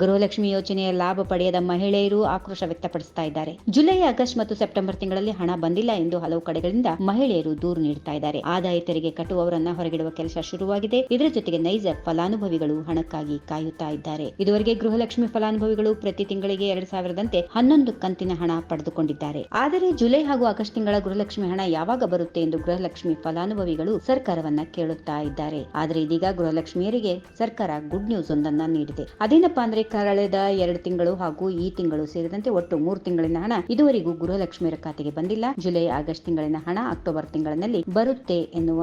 ಗೃಹಲಕ್ಷ್ಮಿ ಯೋಜನೆಯ ಲಾಭ ಪಡೆಯದ ಮಹಿಳೆಯರು ಆಕ್ರೋಶ ವ್ಯಕ್ತಪಡಿಸ್ತಾ ಇದ್ದಾರೆ. ಜುಲೈ, ಆಗಸ್ಟ್ ಮತ್ತು ಸೆಪ್ಟೆಂಬರ್ ತಿಂಗಳಲ್ಲಿ ಹಣ ಬಂದಿಲ್ಲ ಎಂದು ಹಲವು ಕಡೆಗಳಿಂದ ಮಹಿಳೆಯರು ದೂರು ನೀಡುತ್ತಾ ಇದ್ದಾರೆ. ಆದಾಯ ತೆರಿಗೆ ಕಟ್ಟುವವರನ್ನ ಹೊರಗಿಡುವ ಕೆಲಸ ಶುರುವಾಗಿದೆ. ಇದರ ಜೊತೆಗೆ ನೈಜ ಫಲಾನುಭವಿಗಳು ಹಣಕ್ಕಾಗಿ ಕಾಯುತ್ತಾ ಇದ್ದಾರೆ. ಇದುವರೆಗೆ ಗೃಹಲಕ್ಷ್ಮಿ ಫಲಾನುಭವಿಗಳು ಪ್ರತಿ ತಿಂಗಳಿಗೆ ಎರಡು ಸಾವಿರದಂತೆ ಹನ್ನೊಂದು ಕಂತಿನ ಹಣ ಪಡೆದುಕೊಂಡಿದ್ದಾರೆ. ಆದರೆ ಜುಲೈ ಹಾಗೂ ಆಗಸ್ಟ್ ತಿಂಗಳ ಗೃಹಲಕ್ಷ್ಮಿ ಹಣ ಯಾವಾಗ ಬರುತ್ತೆ ಎಂದು ಗೃಹಲಕ್ಷ್ಮಿ ಫಲಾನುಭವಿಗಳು ಸರ್ಕಾರವನ್ನ ಕೇಳುತ್ತಾ ಇದ್ದಾರೆ. ಆದರೆ ಇದೀಗ ಗೃಹಲಕ್ಷ್ಮಿಯರಿಗೆ ಸರ್ಕಾರ ಗುಡ್ ನ್ಯೂಸ್ ಒಂದನ್ನ ನೀಡಿದೆ. ಅದೇನಪ್ಪಾ ಅಂದ್ರೆ ಕಳೆದ ಎರಡು ತಿಂಗಳು ಹಾಗೂ ಈ ತಿಂಗಳು ಸೇರಿದಂತೆ ಒಟ್ಟು ಮೂರು ತಿಂಗಳಿನ ಹಣ ಇದುವರೆಗೂ ಗೃಹಲಕ್ಷ್ಮಿಯರ ಖಾತೆಗೆ ಬಂದಿಲ್ಲ. ಜುಲೈ ಆಗಸ್ಟ್ ತಿಂಗಳಿನ ಹಣ ಅಕ್ಟೋಬರ್ ತಿಂಗಳಿನಲ್ಲಿ ಬರುತ್ತೆ ಎನ್ನುವ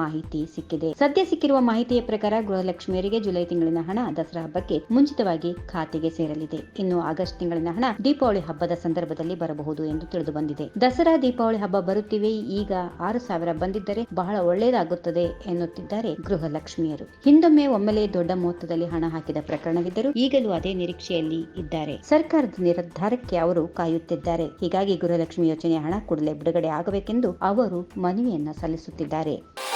ಮಾಹಿತಿ ಸಿಕ್ಕಿದೆ. ಸದ್ಯ ಸಿಕ್ಕಿರುವ ಮಾಹಿತಿಯ ಪ್ರಕಾರ ಗೃಹಲಕ್ಷ್ಮಿಯರಿಗೆ ಜುಲೈ ತಿಂಗಳಿನ ಹಣ ದಸರಾ ಹಬ್ಬಕ್ಕೆ ಮುಂಚಿತವಾಗಿ ಖಾತೆಗೆ ಸೇರಲಿದೆ. ಇನ್ನು ಆಗಸ್ಟ್ ತಿಂಗಳಿನ ಹಣ ದೀಪಾವಳಿ ಹಬ್ಬದ ಸಂದರ್ಭದಲ್ಲಿ ಬರಬಹುದು ಎಂದು ತಿಳಿದು ಬಂದಿದೆ ದಸರಾ, ದೀಪಾವಳಿ ಹಬ್ಬ ಬರುತ್ತಿವೆ. ಈಗ ಆರು ಸಾವಿರ ಬಂದಿದ್ದರೆ ಬಹಳ ಒಳ್ಳೆಯದಾಗುತ್ತದೆ ಎನ್ನುತ್ತಿದ್ದಾರೆ ಗೃಹಲಕ್ಷ್ಮಿಯರು. ಹಿಂದೊಮ್ಮೆ ಒಮ್ಮೆಲೆ ದೊಡ್ಡ ಮೊತ್ತದಲ್ಲಿ ಹಣ ಹಾಕಿದ ಪ್ರಕರಣವಿದ್ದರೂ ಈಗಲೂ ಅದೇ ನಿರೀಕ್ಷೆಯಲ್ಲಿ ಇದ್ದಾರೆ. ಸರ್ಕಾರದ ನಿರ್ಧಾರಕ್ಕೆ ಅವರು ಕಾಯುತ್ತಿದ್ದಾರೆ. ಹೀಗಾಗಿ ಗೃಹಲಕ್ಷ್ಮಿ ಯೋಜನೆಯ ಹಣ ಕೂಡಲೇ ಬಿಡುಗಡೆ ಆಗಬೇಕೆಂದು ಅವರು ಮನವಿಯನ್ನ ಸಲ್ಲಿಸುತ್ತಿದ್ದಾರೆ.